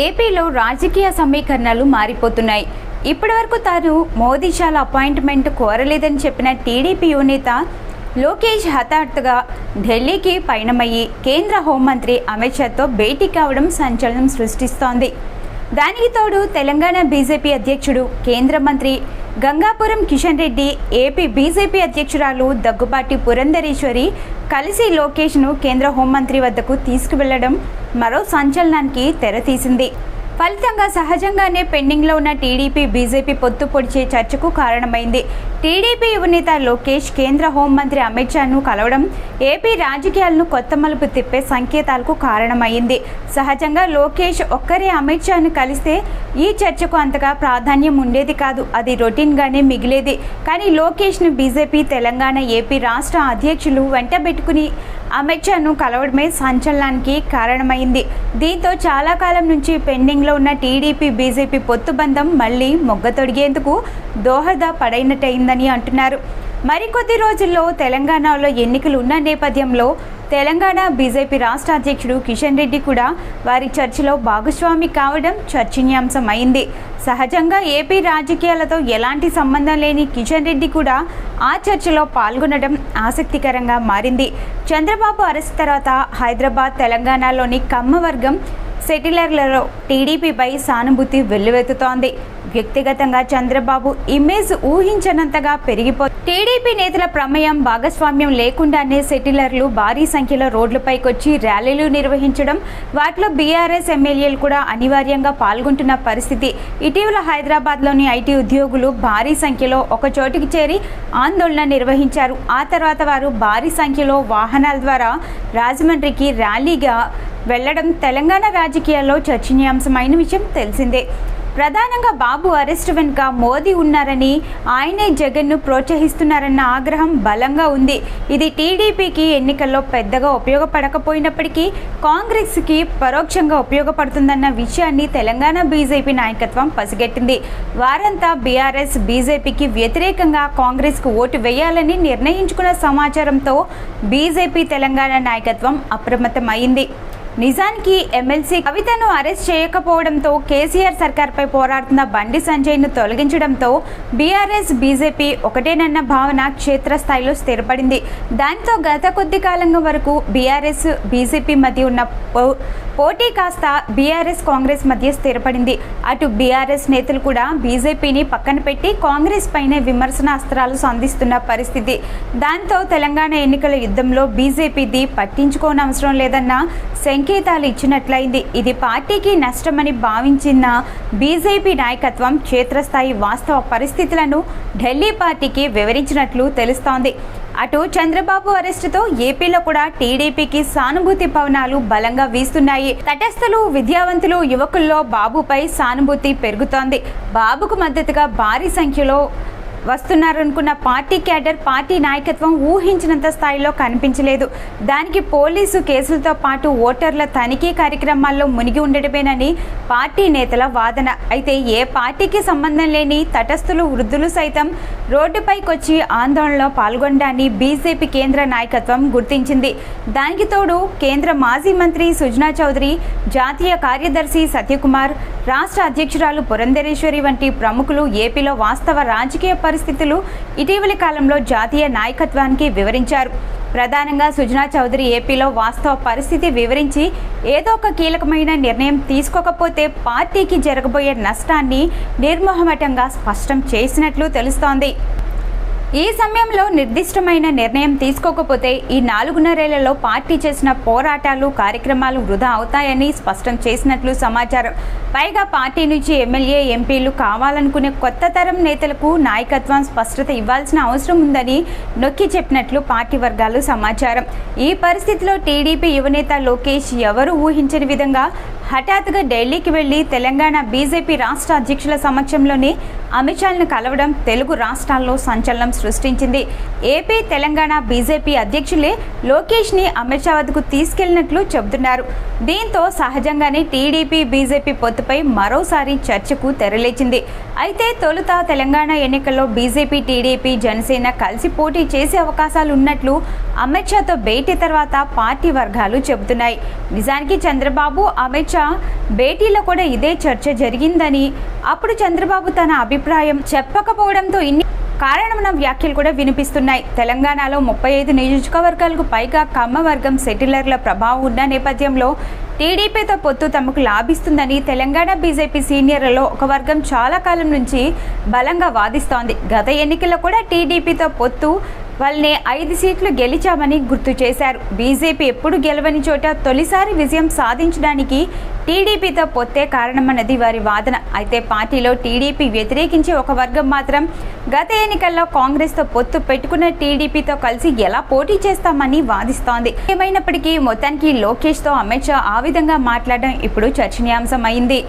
ఏపీలో రాజకీయ సమీకరణలు మారిపోతున్నాయి. ఇప్పటివరకు తాను మోదీ షాల అపాయింట్మెంట్ కోరలేదని చెప్పిన టీడీపీ యువనేత లోకేష్ హఠాత్తుగా ఢిల్లీకి పయనమయ్యి కేంద్ర హోంమంత్రి అమిత్ షాతో భేటీ కావడం సంచలనం సృష్టిస్తోంది. దానికి తోడు తెలంగాణ బీజేపీ అధ్యక్షుడు కేంద్ర మంత్రి గంగాపురం కిషన్ రెడ్డి ఏపీ బీజేపీ అధ్యక్షురాలు దగ్గుబాటి పురంధరేశ్వరి కలిసి లోకేష్ను కేంద్ర హోంమంత్రి వద్దకు తీసుకువెళ్ళడం మరో సంచలనానికి తెరతీసింది ఫలితంగా సహజంగానే పెండింగ్లో ఉన్న టీడీపీ బీజేపీ పొత్తు పొడిచే చర్చకు కారణమైంది. టీడీపీ యువనేత లోకేష్ కేంద్ర హోంమంత్రి అమిత్ షాను కలవడం ఏపీ రాజకీయాలను కొత్త మలుపు తిప్పే సంకేతాలకు కారణమైంది. సహజంగా లోకేష్ ఒక్కరే అమిత్ షాను కలిస్తే ఈ చర్చకు అంతగా ప్రాధాన్యం ఉండేది కాదు. అది రొటీన్గానే మిగిలేది. కానీ లోకేష్ను బీజేపీ తెలంగాణ ఏపీ రాష్ట్ర అధ్యక్షులు వెంటబెట్టుకుని అమిత్ షాను కలవడమే సంచలనానికి కారణమైంది. దీంతో చాలా కాలం నుంచి పెండింగ్లో ఉన్న టీడీపీ బీజేపీ పొత్తు బంధం మళ్ళీ మొగ్గ తొడిగేందుకు దోహద పడైనట్టయిందని అంటున్నారు. మరికొద్ది రోజుల్లో తెలంగాణలో ఎన్నికలు ఉన్న నేపథ్యంలో తెలంగాణ బీజేపీ రాష్ట్ర అధ్యక్షుడు కిషన్ రెడ్డి కూడా వారి చర్చలో భాగస్వామి కావడం చర్చనీయాంశం అయింది సహజంగా ఏపీ రాజకీయాలతో ఎలాంటి సంబంధం లేని కిషన్ రెడ్డి కూడా ఆ చర్చలో పాల్గొనడం ఆసక్తికరంగా మారింది. చంద్రబాబు అరెస్ట్ తర్వాత హైదరాబాద్ తెలంగాణలోని కమ్మ వర్గం సెటిలర్లలో టీడీపీపై సానుభూతి వెల్లువెత్తుతోంది. వ్యక్తిగతంగా చంద్రబాబు ఇమేజ్ ఊహించనంతగా పెరిగిపో టీడీపీ నేతల ప్రమేయం భాగస్వామ్యం లేకుండానే సెటిలర్లు భారీ సంఖ్యలో రోడ్లపైకొచ్చి ర్యాలీలు నిర్వహించడం వాటిలో బీఆర్ఎస్ ఎమ్మెల్యేలు కూడా అనివార్యంగా పాల్గొంటున్న పరిస్థితి. ఇటీవల హైదరాబాద్లోని ఐటీ ఉద్యోగులు భారీ సంఖ్యలో ఒక చోటికి చేరి ఆందోళన నిర్వహించారు. ఆ తర్వాత వారు భారీ సంఖ్యలో వాహనాల ద్వారా రాజమండ్రికి ర్యాలీగా వెళ్ళడం తెలంగాణ రాజకీయాల్లో చర్చనీయాంశమైన విషయం తెలిసిందే. ప్రధానంగా బాబు అరెస్ట్ వెనుక మోదీ ఉన్నారని ఆయనే జగన్ను ప్రోత్సహిస్తున్నారన్న ఆగ్రహం బలంగా ఉంది. ఇది టీడీపీకి ఎన్నికల్లో పెద్దగా ఉపయోగపడకపోయినప్పటికీ కాంగ్రెస్కి పరోక్షంగా ఉపయోగపడుతుందన్న విషయాన్ని తెలంగాణ బీజేపీ నాయకత్వం పసిగట్టింది. వారంతా బీఆర్ఎస్ బీజేపీకి వ్యతిరేకంగా కాంగ్రెస్కు ఓటు వేయాలని నిర్ణయించుకున్న సమాచారంతో బీజేపీ తెలంగాణ నాయకత్వం అప్రమత్తమైంది నిజానికి ఎమ్మెల్సీ కవితను అరెస్ట్ చేయకపోవడంతో కేసీఆర్ సర్కార్పై పోరాడుతున్న బండి సంజయ్ను తొలగించడంతో బీఆర్ఎస్ బీజేపీ ఒకటేనన్న భావన క్షేత్రస్థాయిలో స్థిరపడింది. దాంతో గత కొద్ది కాలంగా వరకు బీఆర్ఎస్ బీజేపీ మధ్య ఉన్న పో- పోటీ కాస్త బీఆర్ఎస్ కాంగ్రెస్ మధ్య స్థిరపడింది. అటు బీఆర్ఎస్ నేతలు కూడా బీజేపీని పక్కన పెట్టి కాంగ్రెస్ పైనే విమర్శన అస్త్రాలు సంధిస్తున్న పరిస్థితి. దాంతో తెలంగాణ ఎన్నికల యుద్ధంలో బీజేపీది పట్టించుకోనవసరం లేదన్న సంకేతాలు ఇచ్చినట్లయింది. ఇది పార్టీకి నష్టమని భావించిన బీజేపీ నాయకత్వం క్షేత్రస్థాయి వాస్తవ పరిస్థితులను ఢిల్లీ పార్టీకి వివరించినట్లు తెలుస్తోంది. అటు చంద్రబాబు అరెస్టుతో ఏపీలో కూడా టీడీపీకి సానుభూతి పవనాలు బలంగా వీస్తున్నాయి. తటస్థులు విద్యావంతులు యువకుల్లో బాబుపై సానుభూతి పెరుగుతోంది. బాబుకు మద్దతుగా భారీ సంఖ్యలో వస్తున్నారనుకున్న పార్టీ క్యాడర్ పార్టీ నాయకత్వం ఊహించినంత స్థాయిలో కనిపించలేదు. దానికి పోలీసు కేసులతో పాటు ఓటర్ల తనిఖీ కార్యక్రమాల్లో మునిగి ఉండడమేనని పార్టీ నేతల వాదన. అయితే ఏ పార్టీకి సంబంధం లేని తటస్థులు వృద్ధులు సైతం రోడ్డుపైకొచ్చి ఆందోళనలో పాల్గొనడాన్ని బీజేపీ కేంద్ర నాయకత్వం గుర్తించింది. దానికి తోడు కేంద్ర మాజీ మంత్రి సుజనా చౌదరి జాతీయ కార్యదర్శి సత్యకుమార్ రాష్ట్ర అధ్యక్షురాలు పురంధరేశ్వరి వంటి ప్రముఖులు ఏపీలో వాస్తవ రాజకీయ పరిస్థితులు ఇటీవలి కాలంలో జాతీయ నాయకత్వానికి వివరించారు. ప్రధానంగా సుజనా చౌదరి ఏపీలో వాస్తవ పరిస్థితి వివరించి ఏదో ఒక కీలకమైన నిర్ణయం తీసుకోకపోతే పార్టీకి జరగబోయే నష్టాన్ని నిర్మోహమటంగా స్పష్టం చేసినట్లు తెలుస్తోంది. ఈ సమయంలో నిర్దిష్టమైన నిర్ణయం తీసుకోకపోతే ఈ నాలుగున్నరేళ్ళలో పార్టీ చేసిన పోరాటాలు కార్యక్రమాలు వృధా అవుతాయని స్పష్టం చేసినట్లు సమాచారం. పైగా పార్టీ నుంచి ఎమ్మెల్యే ఎంపీలు కావాలనుకునే కొత్త తరం నేతలకు నాయకత్వం స్పష్టత ఇవ్వాల్సిన అవసరం ఉందని నొక్కి చెప్పినట్లు పార్టీ వర్గాలు సమాచారం. ఈ పరిస్థితిలో టీడీపీ యువనేత లోకేష్ ఎవరు ఊహించని విధంగా హఠాత్తుగా ఢిల్లీకి వెళ్ళి తెలంగాణ బీజేపీ రాష్ట్ర అధ్యక్షుల సమక్షంలోనే అమిత్ షాను కలవడం తెలుగు రాష్ట్రాల్లో సంచలనం సృష్టించింది. ఏపీ తెలంగాణ బీజేపీ అధ్యక్షులే లోకేష్ని అమిత్ షా వద్దకు తీసుకెళ్ళినట్లు చెబుతున్నారు. దీంతో సహజంగానే టీడీపీ బీజేపీ పొత్తుపై మరోసారి చర్చకు తెరలేచింది. అయితే తొలుత తెలంగాణ ఎన్నికల్లో బీజేపీ టీడీపీ జనసేన కలిసి పోటీ చేసే అవకాశాలు ఉన్నట్లు అమిత్ షాతో భేటీ తర్వాత పార్టీ వర్గాలు చెబుతున్నాయి. నిజానికి చంద్రబాబు అమిత్ షా భేటీలో కూడా ఇదే చర్చ జరిగిందని అప్పుడు చంద్రబాబు తన అభిప్రాయం చెప్పకపోవడంతో ఇన్ని కారణమైన వ్యాఖ్యలు కూడా వినిపిస్తున్నాయి. తెలంగాణలో ముప్పై ఐదు నియోజకవర్గాలకు పైగా కమ్మ వర్గం సెటిలర్ల ప్రభావం ఉన్న నేపథ్యంలో టీడీపీతో పొత్తు తమకు లాభిస్తుందని తెలంగాణ బీజేపీ సీనియర్లలో ఒక వర్గం చాలా కాలం నుంచి బలంగా వాదిస్తోంది. గత ఎన్నికల్లో కూడా టీడీపీతో పొత్తు వాళ్ళనే ఐదు సీట్లు గెలిచామని గుర్తు చేశారు. బీజేపీ ఎప్పుడు గెలవని చోట తొలిసారి విజయం సాధించడానికి టీడీపీతో పొత్తే కారణమన్నది వారి వాదన. అయితే పార్టీలో టీడీపీ వ్యతిరేకించే ఒక వర్గం మాత్రం గత ఎన్నికల్లో కాంగ్రెస్తో పొత్తు పెట్టుకున్న టీడీపీతో కలిసి ఎలా పోటీ చేస్తామని వాదిస్తోంది. ఏమైనప్పటికీ మొత్తానికి లోకేష్తో అమిత్ షా ఆ విధంగా మాట్లాడడం ఇప్పుడు చర్చనీయాంశం అయింది